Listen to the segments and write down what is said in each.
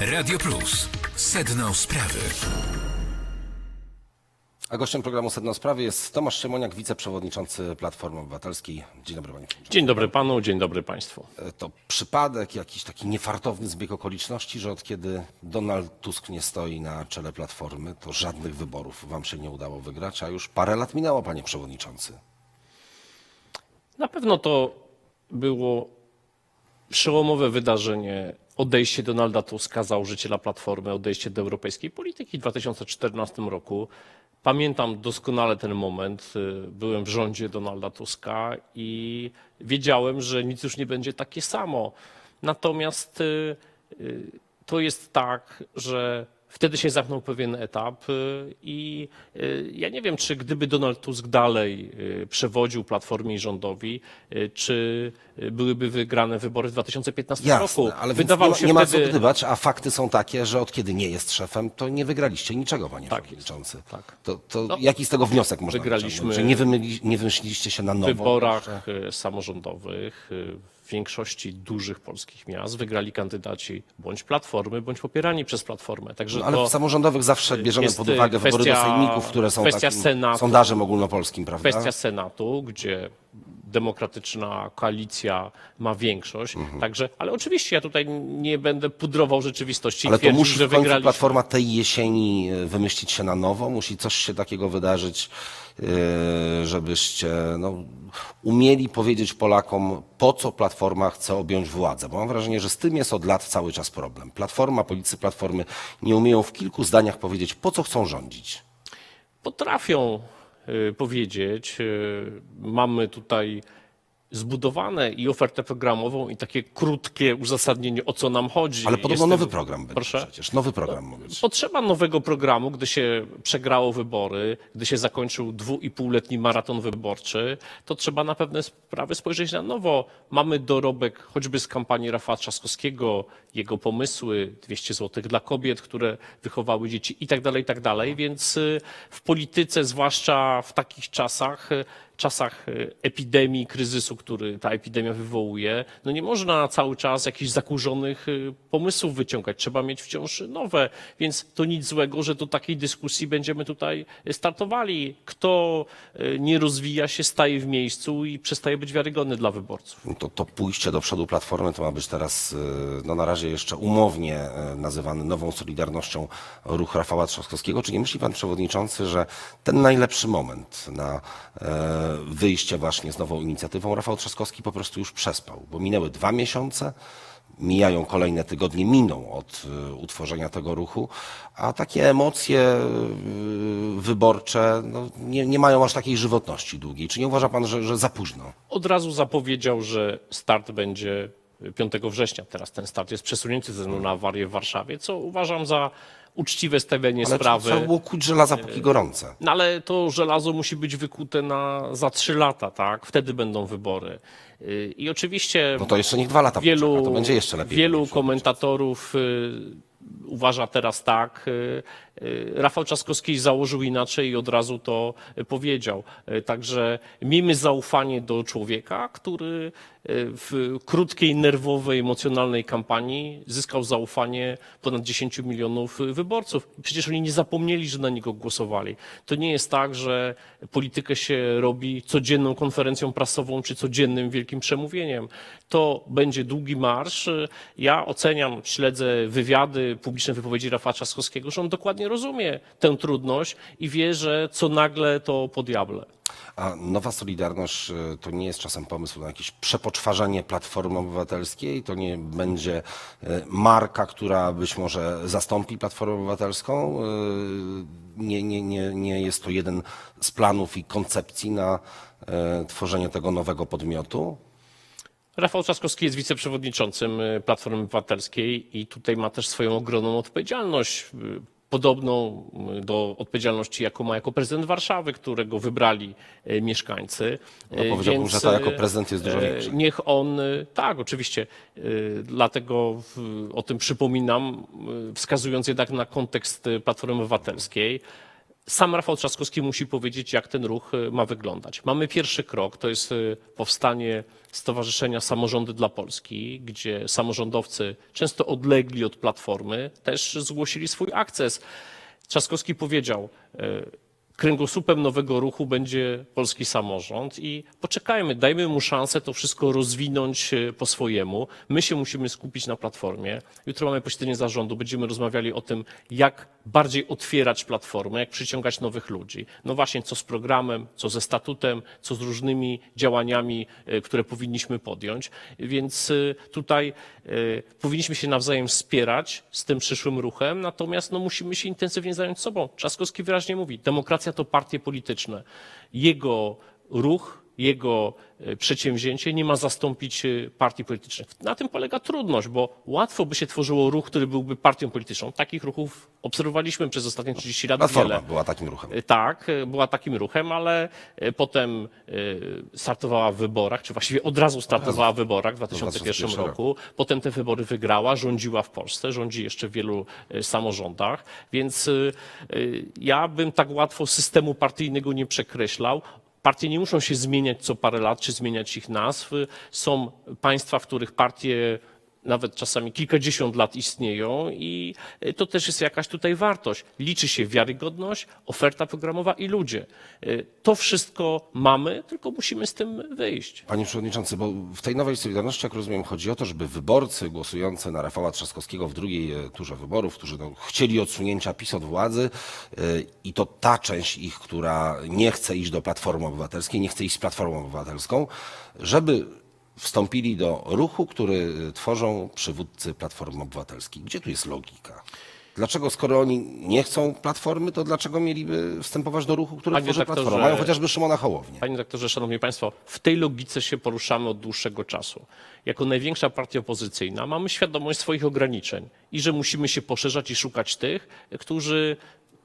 Radio Plus. Sedno sprawy. A gościem programu Sedno Sprawy jest Tomasz Siemoniak, wiceprzewodniczący Platformy Obywatelskiej. Dzień dobry panie przewodniczący. Dzień dobry panu, dzień dobry państwu. E, To przypadek, jakiś taki niefartowny zbieg okoliczności, że od kiedy Donald Tusk nie stoi na czele Platformy, to żadnych wyborów wam się nie udało wygrać, a już parę lat minęło, panie przewodniczący. Na pewno to było przełomowe wydarzenie, odejście Donalda Tuska, założyciela Platformy, odejście do europejskiej polityki w 2014 roku. Pamiętam doskonale ten moment. y, Byłem w rządzie Donalda Tuska i wiedziałem, że nic już nie będzie takie samo. Natomiast y, y, to jest tak, że wtedy się zamknął pewien etap y, i y, ja nie wiem, czy gdyby Donald Tusk dalej y, przewodził Platformie i rządowi, czy byłyby wygrane wybory w 2015 roku. Jasne, ale więc Wydawało nie, się nie ma wtedy... co gdybać, a fakty są takie, że od kiedy nie jest szefem, to nie wygraliście niczego, panie Tak przewodniczący. tak. To, to No, jaki z tego wniosek można wygraliśmy wyciągnąć? Że nie, wymyśliliście się na W nowo? wyborach y, samorządowych w większości dużych polskich miast wygrali kandydaci bądź Platformy, bądź popierani przez Platformę. Także No, ale to w samorządowych zawsze bierzemy jest, pod uwagę wybory do kwestia- sejmików, które są kwestia takim Senatu. sondażem ogólnopolskim, prawda? kwestia Senatu, gdzie demokratyczna koalicja ma większość. Mhm. Także, ale oczywiście ja tutaj nie będę pudrował rzeczywistości Ale i to twierdził, musi że w końcu wygraliśmy. Platforma tej jesieni e, wymyślić się na nowo? Musi coś się takiego wydarzyć, żebyście no, umieli powiedzieć Polakom, po co Platforma chce objąć władzę? Bo mam wrażenie, że z tym jest od lat cały czas problem. Platforma, politycy Platformy nie umieją w kilku zdaniach powiedzieć, po co chcą rządzić. potrafią y, powiedzieć. y, Mamy tutaj zbudowane i ofertę programową, i takie krótkie uzasadnienie, o co nam chodzi. Ale podobno Jestem- nowy program będzie Proszę? przecież. Nowy program być. Potrzeba nowego programu, gdy się przegrało wybory, gdy się zakończył dwu i półletni maraton wyborczy, to trzeba na pewne sprawy spojrzeć na nowo. Mamy dorobek choćby z kampanii Rafała Trzaskowskiego, jego pomysły, 200 zł dla kobiet, które wychowały dzieci i tak dalej, i tak dalej. Więc y, w polityce, zwłaszcza w takich czasach, y, czasach y, epidemii, kryzysu, który ta epidemia wywołuje, no nie można cały czas jakichś zakurzonych y, pomysłów wyciągać. Trzeba mieć wciąż nowe, więc to nic złego, że do takiej dyskusji będziemy tutaj startowali. Kto y, nie rozwija się, staje w miejscu i przestaje być wiarygodny dla wyborców. To, to pójście do przodu Platformy to ma być teraz, y, no na razie jeszcze umownie nazywany nową Solidarnością ruch Rafała Trzaskowskiego. Czy nie myśli pan przewodniczący, że ten najlepszy moment na e, wyjście właśnie z nową inicjatywą Rafał Trzaskowski po prostu już przespał? Bo minęły dwa miesiące, mijają kolejne tygodnie, miną od y, utworzenia tego ruchu, a takie emocje y, wyborcze no, nie, nie mają aż takiej żywotności długiej. Czy nie uważa pan, że, że za późno? Od razu zapowiedział, że start będzie 5 września. Teraz ten start jest przesunięty ze względu na awarię w Warszawie, co uważam za uczciwe stawianie Ale sprawy. trzeba było kuć żelaza póki gorące. No ale to żelazo musi być wykute na, za trzy lata, tak? Wtedy będą wybory. Yy, I oczywiście No to jeszcze niech dwa lata wielu, poczeka, to będzie jeszcze lepiej. wielu komentatorów y, uważa teraz tak. y, y, Rafał Trzaskowski założył inaczej i od razu to powiedział. Y, Także miejmy zaufanie do człowieka, który w krótkiej, nerwowej, emocjonalnej kampanii zyskał zaufanie ponad 10 milionów wyborców. Przecież oni nie zapomnieli, że na niego głosowali. To nie jest tak, że politykę się robi codzienną konferencją prasową czy codziennym wielkim przemówieniem. To będzie długi marsz. Ja oceniam, śledzę wywiady, publiczne wypowiedzi Rafała Trzaskowskiego, że on dokładnie rozumie tę trudność i wie, że co nagle to po diable. A Nowa Solidarność y, to nie jest czasem pomysł na jakieś przepoczwarzanie Platformy Obywatelskiej? To nie będzie y, marka, która być może zastąpi Platformę Obywatelską? Y, Nie, nie, nie, nie jest to jeden z planów i koncepcji na tworzenie tego nowego podmiotu? Rafał Trzaskowski jest wiceprzewodniczącym y, Platformy Obywatelskiej i tutaj ma też swoją ogromną odpowiedzialność. y, Podobną y, do odpowiedzialności, jaką ma jako prezydent Warszawy, którego wybrali mieszkańcy. No, powiedziałbym, więc, że to jako prezydent jest dużo większe. Niech on, tak, oczywiście, dlatego o tym przypominam, wskazując jednak na kontekst Platformy Obywatelskiej. Sam Rafał Trzaskowski musi powiedzieć, jak ten ruch y, ma wyglądać. Mamy pierwszy krok, to jest y, powstanie Stowarzyszenia Samorządy dla Polski, gdzie samorządowcy, często odlegli od Platformy, też zgłosili swój akces. Trzaskowski powiedział, y, kręgosłupem nowego ruchu będzie polski samorząd i poczekajmy, dajmy mu szansę to wszystko rozwinąć e, po swojemu. My się musimy skupić na platformie. Jutro mamy posiedzenie zarządu, będziemy rozmawiali o tym, jak bardziej otwierać platformę, jak przyciągać nowych ludzi. No właśnie, co z programem, co ze statutem, co z różnymi działaniami, e, które powinniśmy podjąć. Więc e, tutaj powinniśmy się nawzajem wspierać z tym przyszłym ruchem, natomiast no, musimy się intensywnie zająć sobą. Trzaskowski wyraźnie mówi, demokracja to partie polityczne. Jego ruch, jego e, przedsięwzięcie nie ma zastąpić e, partii politycznych. Na tym polega trudność, bo łatwo by się tworzyło ruch, który byłby partią polityczną. Takich ruchów obserwowaliśmy przez ostatnie 30 lat Platforma wiele. była takim ruchem. E, Tak, była takim ruchem, ale potem startowała w wyborach, czy właściwie od razu startowała w wyborach w 2001 2001 roku. Potem te wybory wygrała, rządziła w Polsce, rządzi jeszcze w wielu samorządach, więc ja bym tak łatwo systemu partyjnego nie przekreślał. Partie nie muszą się zmieniać co parę lat, czy zmieniać ich nazw. Są państwa, w których partie nawet czasami kilkadziesiąt lat istnieją i e, to też jest jakaś tutaj wartość. Liczy się wiarygodność, oferta programowa i ludzie. E, To wszystko mamy, tylko musimy z tym wyjść. Panie Przewodniczący, bo w tej nowej Solidarności, jak rozumiem, chodzi o to, żeby wyborcy głosujący na Rafała Trzaskowskiego w drugiej e, turze wyborów, którzy no, chcieli odsunięcia PiS od władzy e, i to ta część ich, która nie chce iść do Platformy Obywatelskiej, nie chce iść z Platformą Obywatelską, żeby wstąpili do ruchu, który tworzą przywódcy Platformy Obywatelskiej. Gdzie tu jest logika? Dlaczego, skoro oni nie chcą Platformy, to dlaczego mieliby wstępować do ruchu, który Panie tworzy Platforma? Mają chociażby Szymona Hołownię. Panie doktorze, szanowni państwo, w tej logice się poruszamy od dłuższego czasu. Jako największa partia opozycyjna mamy świadomość swoich ograniczeń i że musimy się poszerzać i szukać tych, którzy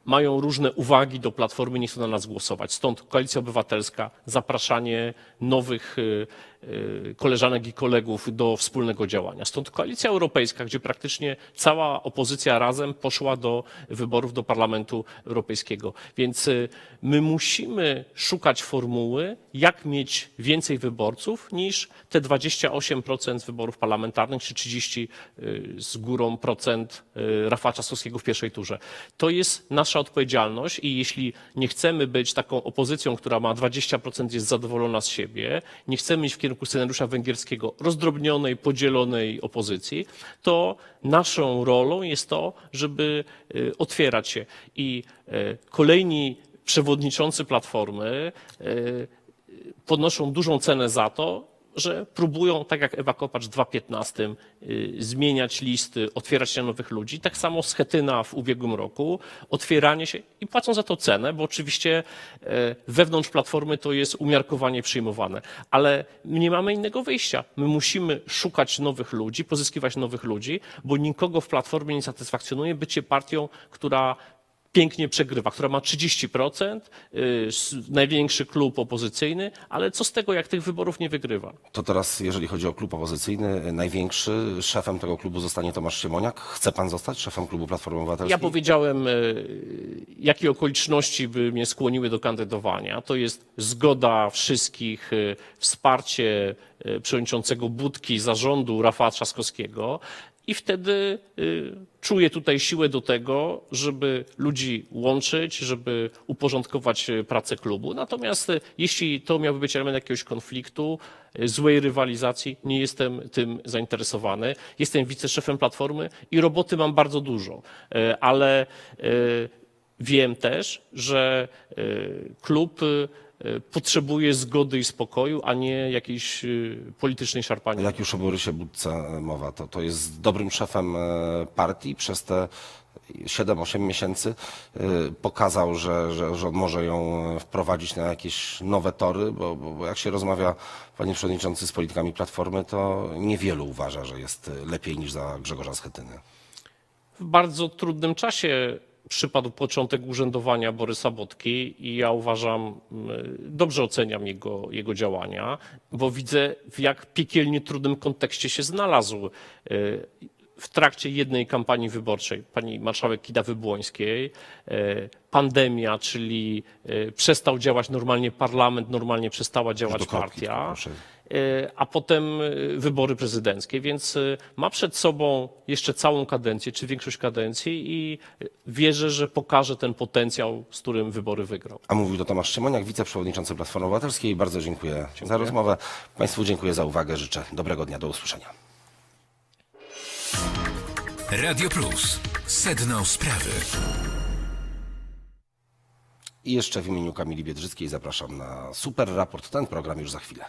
mają różne uwagi do Platformy, nie chcą na nas głosować. Stąd Koalicja Obywatelska, zapraszanie nowych y, koleżanek i kolegów do wspólnego działania. Stąd Koalicja Europejska, gdzie praktycznie cała opozycja razem poszła do wyborów do Parlamentu Europejskiego. Więc y, my musimy szukać formuły, jak mieć więcej wyborców niż te 28% wyborów parlamentarnych, czy 30 y, z górą procent y, Rafała Trzaskowskiego w pierwszej turze. To jest nasza odpowiedzialność i jeśli nie chcemy być taką opozycją, która ma 20% jest zadowolona z siebie, nie chcemy iść w kierunku scenariusza węgierskiego rozdrobnionej, podzielonej opozycji, to naszą rolą jest to, żeby y, otwierać się. I y, kolejni przewodniczący Platformy y, podnoszą dużą cenę za to, że próbują, tak jak Ewa Kopacz w 2015, y, zmieniać listy, otwierać się nowych ludzi. Tak samo Schetyna w ubiegłym roku, otwieranie się i płacą za to cenę, bo oczywiście e, wewnątrz Platformy to jest umiarkowanie przyjmowane. Ale nie mamy innego wyjścia. My musimy szukać nowych ludzi, pozyskiwać nowych ludzi, bo nikogo w Platformie nie satysfakcjonuje bycie partią, która pięknie przegrywa, która ma 30%, y, największy klub opozycyjny, ale co z tego, jak tych wyborów nie wygrywa? To teraz, jeżeli chodzi o klub opozycyjny, największy szefem tego klubu zostanie Tomasz Siemoniak. Chce pan zostać szefem klubu Platformy Obywatelskiej? Ja powiedziałem, y, jakie okoliczności by mnie skłoniły do kandydowania. To jest zgoda wszystkich, y, wsparcie przewodniczącego Budki, zarządu Rafała Trzaskowskiego. I wtedy y, czuję tutaj siłę do tego, żeby ludzi łączyć, żeby uporządkować y, pracę klubu. Natomiast y, jeśli to miałby być element jakiegoś konfliktu, złej rywalizacji, nie jestem tym zainteresowany. Jestem wiceszefem Platformy i roboty mam bardzo dużo, ale wiem też, że klub potrzebuje zgody i spokoju, a nie jakiejś y, politycznej szarpania. Jak już o Borysie Budce mowa, to, to jest dobrym szefem e, partii przez te 7-8 miesięcy e, pokazał, że, że, że on może ją e, wprowadzić na jakieś nowe tory, bo, bo, bo jak się rozmawia, panie przewodniczący, z politykami Platformy, to niewielu uważa, że jest lepiej niż za Grzegorza Schetyny. w bardzo trudnym czasie przypadł początek urzędowania Borysa Bodki i ja uważam, mm, dobrze oceniam jego, jego działania, bo widzę w jak piekielnie trudnym kontekście się znalazł. W trakcie jednej kampanii wyborczej pani marszałek Kidawy-Błońskiej e, pandemia, czyli e, przestał działać normalnie parlament, normalnie przestała działać partia, e, a potem wybory prezydenckie, więc ma przed sobą jeszcze całą kadencję, czy większość kadencji i wierzę, że pokaże ten potencjał, z którym wybory wygrał. A mówił to Tomasz Siemoniak, wiceprzewodniczący Platformy Obywatelskiej. Bardzo dziękuję, za rozmowę. Państwu dziękuję za uwagę. Życzę dobrego dnia. Do usłyszenia. Radio Plus. Sedno sprawy. I jeszcze w imieniu Kamili Biedrzyckiej zapraszam na super raport. Ten program już za chwilę.